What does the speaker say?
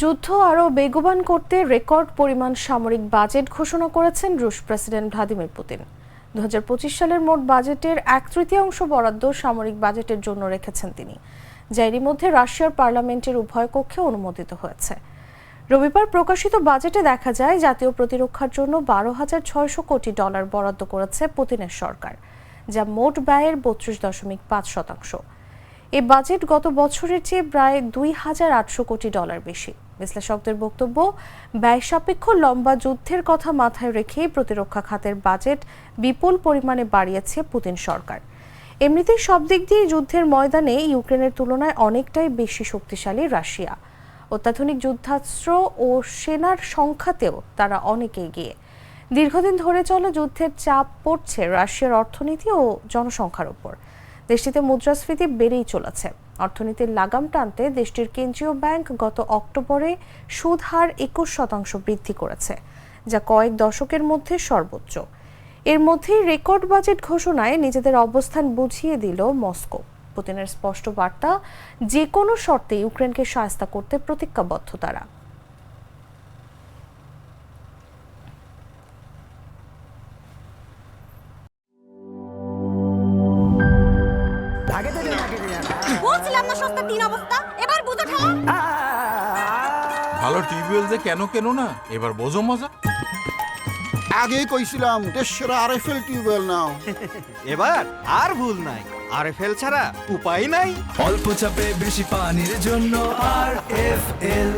যুদ্ধ আরও বেগবান করতে রেকর্ড পরিমাণ সামরিক বাজেট ঘোষণা করেছেন রুশ প্রেসিডেন্ট ভ্লাদিমির পুতিন। দু হাজার পঁচিশ সালের মোট বাজেটের এক তৃতীয়াংশ বরাদ্দ সামরিক বাজেটের জন্য রেখেছেন তিনি, যা এরই মধ্যে রাশিয়ার পার্লামেন্টের উভয় কক্ষে অনুমোদিত হয়েছে। রবিবার প্রকাশিত বাজেটে দেখা যায়, জাতীয় প্রতিরক্ষার জন্য বারো হাজার ছয়শো কোটি ডলার বরাদ্দ করেছে পুতিনের সরকার, যা মোট ব্যয়ের বত্রিশ দশমিক পাঁচ শতাংশ। এই বাজেট গত বছরের চেয়ে প্রায় দুই হাজার আটশো কোটি ডলার বেশি। বিশ্লেষকদের বক্তব্য, ব্যয় সাপেক্ষ লম্বা যুদ্ধের কথা মাথায় রেখেই প্রতিরক্ষা খাতের বাজেট বিপুল পরিমাণে বাড়িয়েছে পুতিন সরকার। এমনিতেই সব দিক দিয়ে যুদ্ধের ময়দানে ইউক্রেনের তুলনায় অনেকটাই বেশি শক্তিশালী রাশিয়া। অত্যাধুনিক যুদ্ধাস্ত্র ও সেনার সংখ্যাতেও তারা অনেক এগিয়ে। দীর্ঘদিন ধরে চলা যুদ্ধের চাপ পড়ছে রাশিয়ার অর্থনীতি ও জনসংখ্যার উপর। দেশটিতে মুদ্রাস্ফীতি বেড়েই চলেছে। অর্থনীতির লাগাম টানতে দেশটির কেন্দ্রীয় ব্যাংক গত অক্টোবরে সুদ হার একুশ শতাংশ বৃদ্ধি করেছে, যা কয়েক দশকের মধ্যে সর্বোচ্চ। এর মধ্যেই রেকর্ড বাজেট ঘোষণায় নিজেদের অবস্থান বুঝিয়ে দিল মস্কো। পুতিনের স্পষ্ট বার্তা, যে কোনো শর্তে ইউক্রেনকে সহায়তা করতে প্রতিজ্ঞাবদ্ধ তারা। বলছিলাম না সস্তা তিন অবস্থা? এবার বুঝো ঠেলা। ভালো টিউবওয়েল যে কেন কেন না? এবার বোঝো মজা। আগেই কইছিলাম দেশের আরএফএল টিউবওয়েল নাও। এবার আর ভুল নাই। আর ফেল ছাড়া উপায় নাই। অল্প চাপে বেশি পানির জন্য আর এফ এল